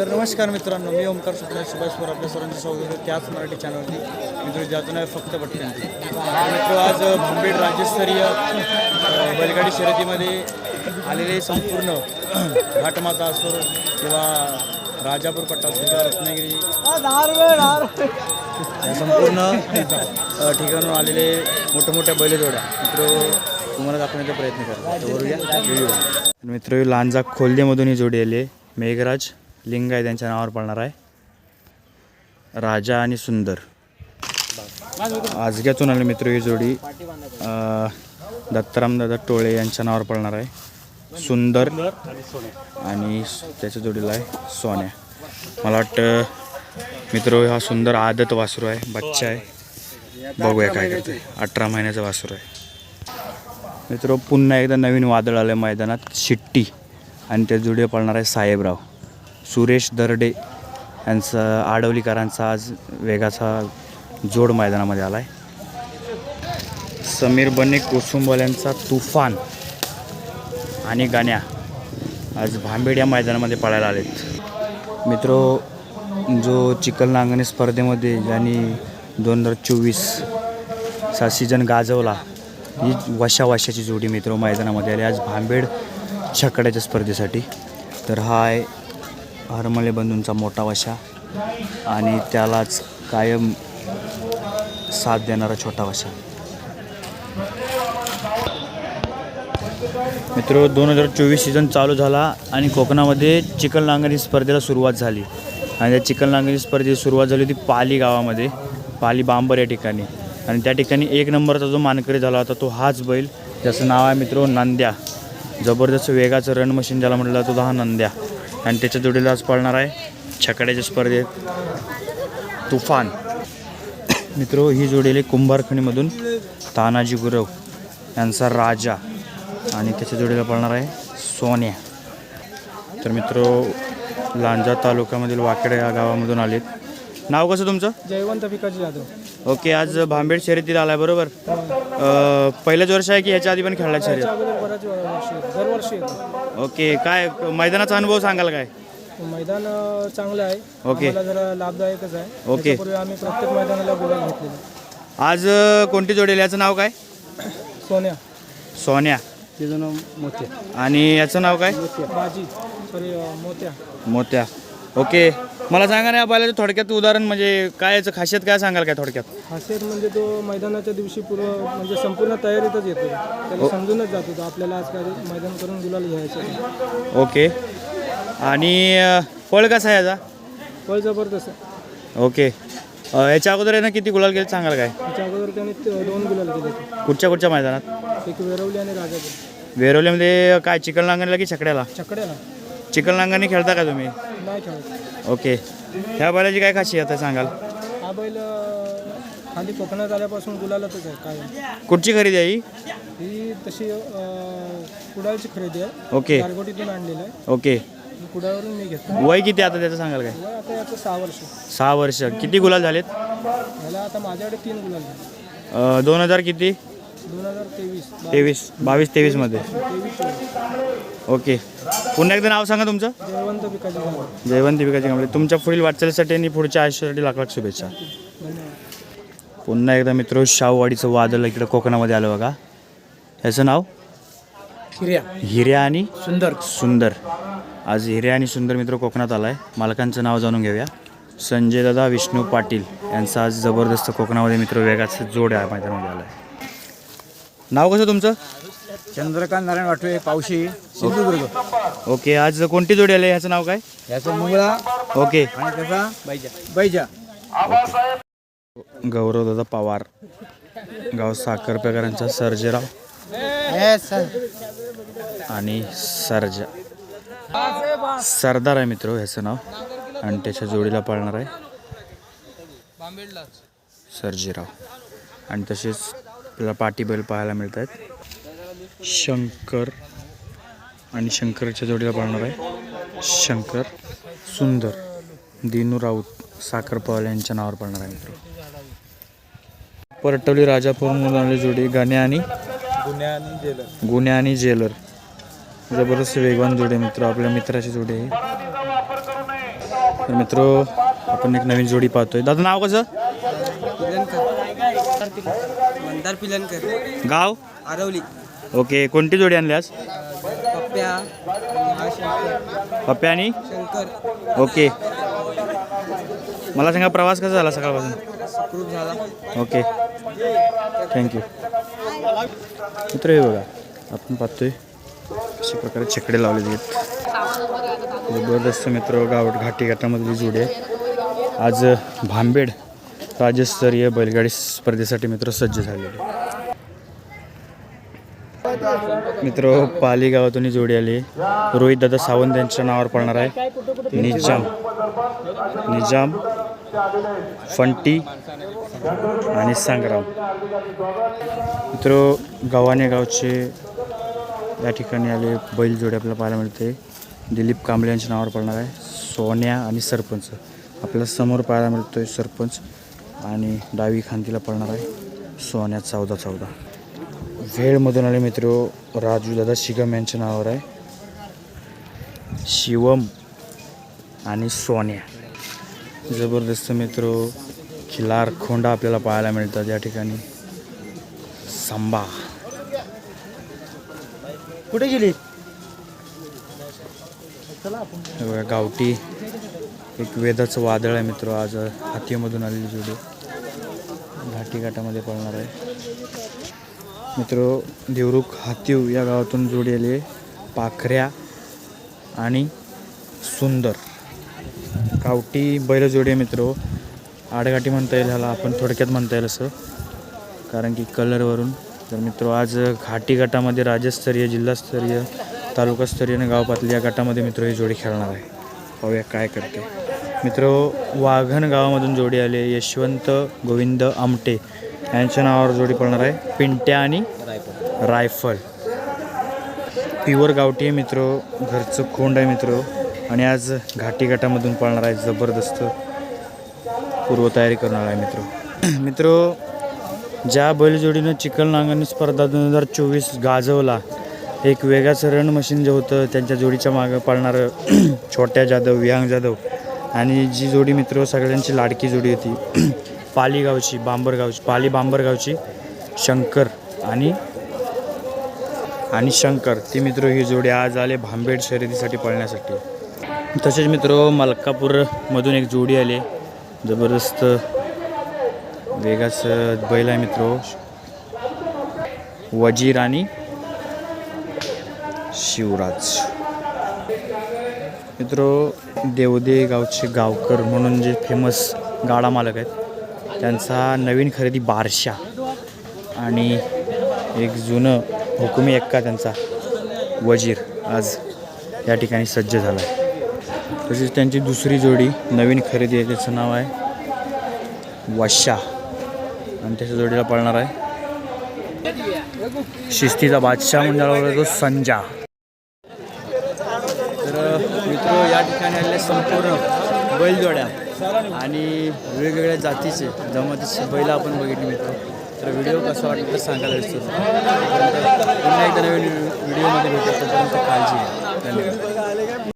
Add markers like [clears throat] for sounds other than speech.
तर नमस्कार मित्रांनो मी ओमकार सुभाष सुभाषवर आपल्या सर्वांचं स्वागत त्याच मराठी चॅनलवरती मित्र ज्याचं नाव फक्त पटकनती मित्र आज भांबेड राज्यस्तरीय बैलगाडी शर्यतीमध्ये आलेले संपूर्ण घाटमाता असो किंवा राजापूर पट्टा असो किंवा रत्नागिरी संपूर्ण ठिकाणून आलेले मोठ्या मोठ्या बैलजोड्या. मित्र तुम्हाला दाखवण्याचा प्रयत्न करा. वरूया व्हिडिओ. मित्र लांजा खोल्देमधून ही जोडी आली मेघराज लिंग आहे त्यांच्या नावावर पडणार आहे. राजा आणि सुंदर. आजग्यातून आले मित्र ही जोडी दत्ताराम दादा टोळे यांच्या नावावर पडणार आहे. सुंदर आणि त्याच्या जोडीला आहे सोन्या. मला वाटतं मित्र हा सुंदर आदत वासरू आहे बच्चा आहे. बघूया काय करते अठरा महिन्याचा वासरू आहे. मित्र पुन्हा एकदा नवीन वादळ आलं मैदानात. शिट्टी. आणि त्या जोडी पडणार आहे साहेबराव. सुरेश दर्डे यांचा आडवलीकरांचा आज वेगाचा जोड मैदानामध्ये आला आहे समीर बने कोसुंबल्यांचा तुफान आणि गाण्या आज भांबेड या मैदानामध्ये पळायला आलेत. मित्र जो चिखल नांगणे स्पर्धेमध्ये ज्यांनी दोन हजार चोवीसचा सीजन सीझन गाजवला ही वशावाशाची जोडी मित्र मैदानामध्ये आली. आज भांबेड छकड्याच्या स्पर्धेसाठी. तर हा आहे हरमले बंधूंचा मोठा वशा आणि त्यालाच कायम साथ देणारा छोटा वशा. मित्र दोन हजार चोवीस सीझन चालू झाला आणि कोकणामध्ये चिखल नांगणी स्पर्धेला सुरुवात झाली. आणि त्या चिखल नांगरी स्पर्धेची सुरुवात झाली होती पाली गावामध्ये. पाली बांबर या ठिकाणी. आणि त्या ठिकाणी एक नंबरचा जो मानकरी झाला होता तो हाच बैल. ज्याचं नाव आहे मित्र नंद्या. जबरदस्त वेगाचं रन मशीन ज्याला म्हटलं जातो तो हा नंद्या. आणि त्याच्या जोडीला आज पळणार आहे छकड्याच्या स्पर्धेत तुफान. मित्र ही जोडीले कुंभारखणीमधून तानाजी गुरव यांचा राजा आणि त्याच्या जोडीला पळणार आहे सोन्या. तर मित्र लांजा तालुक्यामधील वाकडे या गावामधून आलेत. नाव कसं तुमचं? जयवंत पिकाची जाधव. ओके आज भांबेड शर्यतीला आलाय बरोबर? अं, पहिलंच वर्ष आहे की ह्याच्या आधी पण खेळला शर्यत? ओके काय मैदानाचा अनुभव सांगाल काय? मैदान अं, चांगलं आहे. ओके. आम्हाला जरा लाभदायकच आहे. ओके. त्याच्यापूर्वी आम्ही प्रत्येक मैदानाला गुलाल घेतलेला आज अं, कोणती जोडी आहे? याचं नाव काय? [coughs] सोन्या. सोन्या. तिचं नाव मोत्या. आणि याचं नाव काय? बाजी. सॉरी मोत्या. मोत्या. ओके. मला सांगा ना या बैलाचं थोडक्यात उदाहरण म्हणजे काय याचं खासियत काय सांगाल काय थोडक्यात? खासियत म्हणजे तो मैदानाच्या दिवशी पूर्व म्हणजे संपूर्ण तयारीतच येतो त्याला समजूनच जातो तो आपल्याला आज काय मैदान करून गुलाल घ्यायचं. ओके. आणि अं, पळ कसा आहे याचा? पळ जबरदस्त आहे. ओके. अं, याच्या अगोदर आहे ना किती गुलाल गेले सांगाल काय? त्याच्या अगोदर त्याने त- दोन गुलाल केले होते. कुठच्या कुठच्या मैदानात? एक वेरवली आणि राजापूर. वेरोलीमध्ये काय चिकन नांगणला की छकड्याला? छकड्याला. चिकन नांगणी खेळता का तुम्ही? नाही ओके. ह्या बैलाची काय खासियत आहे सांगाल? हा बैल अं, खाली कोकणात आल्यापासून गुलालातच आहे काय कुठची खरेदी आहे ही? ही तशी अं, कुडाळची खरेदी आहे. ओके. गारगोटीतून आणलेली आहे. ओके. कुडाळवरून मी घेतला. वय किती आता त्याचं सांगाल काय? वय आता याचं सहा वर्ष. सहा वर्ष. किती गुलाल झालेत? ह्याला आता माझ्याकडे तीन गुलाल झाले. अं, दोन हजार किती? तेवीस बावीस तेवीसमध्ये ओके. पुन्हा एकदा नाव सांगा तुमचं? जयवंत पिकाची कंपनी तुमच्या पुढील वाटचालीसाठी आणि पुढच्या आयुष्यासाठी लाख लाख शुभेच्छा. पुन्हा एकदा मित्र शाहूवाडीचं वादळ इकडं कोकणामध्ये आलं बघा. ह्याचं नाव? हिर्या हिर्या आणि सुंदर. सुंदर. आज हिर्या आणि सुंदर मित्र कोकणात आला आहे मालकांचं नाव जाणून घेऊया. संजय दादा विष्णू पाटील यांचा आज जबरदस्त कोकणामध्ये मित्र वेगाचं जोड आहे मैदानामध्ये आला आहे नाव कसं तुमचं? चंद्रकांत नारायण वाटवे पावशी सिंधुदुर्ग. ओके आज कोणती जोडी आली? ह्याचं नाव काय? याचा मुंगळा ओके. आणि त्याचा बैजा. बैजा. गौरव दादा पवार. गाव साखरपेकरांचा सर्जेराव. आणि सरजा. सरदार आहे मित्र ह्याचं नाव. आणि त्याच्या जोडीला पाळणार आहे. सर्जेराव. आणि तसेच आपल्याला पाटी बैल पाहायला मिळत आहेत शंकर आणि शंकरच्या जोडीला पाळणार आहे. शंकर सुंदर दिनू राऊत साखर पवार यांच्या नावावर पडणार आहे मित्र. परटवली राजापूरमधून आलेली जोडी गाण्या आणि गुन्हा आणि जेलर. जबरदस्त वेगवान जोडी मित्र. आपल्या मित्राची जोडी आहे. तर मित्र आपण एक नवीन जोडी पाहतोय. दादा नाव कसं? मंदार पिलनकर. गाव? आरवली. ओके कोणती जोडी आणली आज पप्प्या पप्प्या आणि? शंकर. ओके. मला सांगा प्रवास कसा झाला सकाळपासून? झाला. ओके. थँक्यू मित्र हे बघा आपण पाहतोय अशा प्रकारे छकडे लावलेले आहेत. जबरदस्त मित्र गावट घाटी घाटामधली जोडी आहे. आज भांबेड राज्यस्तरीय बैलगाडी स्पर्धेसाठी मित्र सज्ज झालेले. मित्र पाली गावातून जोडी आली. रोहित दादा सावंत यांच्या नावावर पडणार आहे. निजाम. निजाम फंटी आणि संग्राम. मित्र गव्हाणे गावचे या ठिकाणी आले बैल जोडी आपल्याला पाहायला मिळते. दिलीप कांबळे यांच्या नावावर पडणार आहे. सोन्या आणि सरपंच. आपल्याला समोर पाहायला मिळतोय सरपंच. आणि डावी खांतीला पडणार आहे. सोन्या चौदा चौदा. वेळमधून आले मित्र राजू दादा शिगम यांच्या नावावर आहे. शिवम आणि सोन्या. जबरदस्त मित्र खिलार खोंडा आपल्याला पाहायला मिळतात या ठिकाणी. संबा कुठे गेली? गावठी. एक वेदाचं वादळ आहे मित्र आज हातीमधून आलेली जोडी. घाटीघाटामध्ये पळणार आहे. मित्र देवरुख हातीव या गावातून जोडी आली आहे. पाखऱ्या आणि सुंदर. गावठी बैलजोडी आहे मित्र. आडघाटी म्हणता येईल ह्याला आपण थोडक्यात म्हणता येईल असं. कारण की कलरवरून. तर मित्र आज घाटी गटामध्ये राज्यस्तरीय जिल्हास्तरीय तालुकास्तरीय आणि गाव पातळी या गटामध्ये मित्र ही जोडी खेळणार आहे. पाहूया काय करते. मित्र वाघन गावामधून जोडी आली यशवंत गोविंद आमटे. यांच्या नावावर जोडी पडणार आहे पिंट्या आणि रायफल. प्युअर गावठी आहे मित्र घरचं खोंड आहे मित्र. आणि आज घाटी गटामधून पळणार आहे जबरदस्त पूर्वतयारी करणार आहे मित्र. [clears throat] मित्र ज्या बैलजोडीनं चिखल नांगरणी स्पर्धा दोन हजार चोवीस गाजवला एक वेगळाच रण मशीन जे होतं त्यांच्या जोडीच्या मागं पळणारं [clears throat] छोट्या जाधव विहांग जाधव आणि जी जोडी मित्र सगळ्यांची लाडकी जोडी होती. [clears throat] पालीगावची बांबरगावची पाली बांबरगावची शंकर आणि आणि शंकर. ती मित्र ही जोडी आज आले भांबेड शर्यतीसाठी पळण्यासाठी. तसेच मित्र मलकापूरमधून एक जोडी आले. जबरदस्त वेगाचं बैल आहे मित्र. वजीर आणि शिवराज. मित्र देवदे गावचे गावकर म्हणून जे फेमस गाडा मालक आहेत त्यांचा नवीन खरेदी बारशा आणि एक जुनं हुकुमी एक्का त्यांचा वजीर आज या ठिकाणी सज्ज झाला आहे. तसेच त्यांची दुसरी जोडी नवीन खरेदी आहे त्याचं नाव आहे वशा. आणि त्याच्या जोडीला पळणार आहे शिस्तीचा बादशाह म्हणजे तो संजा. तर मित्र या ठिकाणी आलेल्या संपूर्ण बैलजोड्या आणि वेगवेगळ्या जातीचे जमातीचे बैल आपण बघितले मित्र. तर व्हिडिओ कसा वाटला तर सांगायला विसरू पुन्हा एकदा नवीन व्हिडिओमध्ये भेटतो तोपर्यंत काळजी आहे धन्यवाद.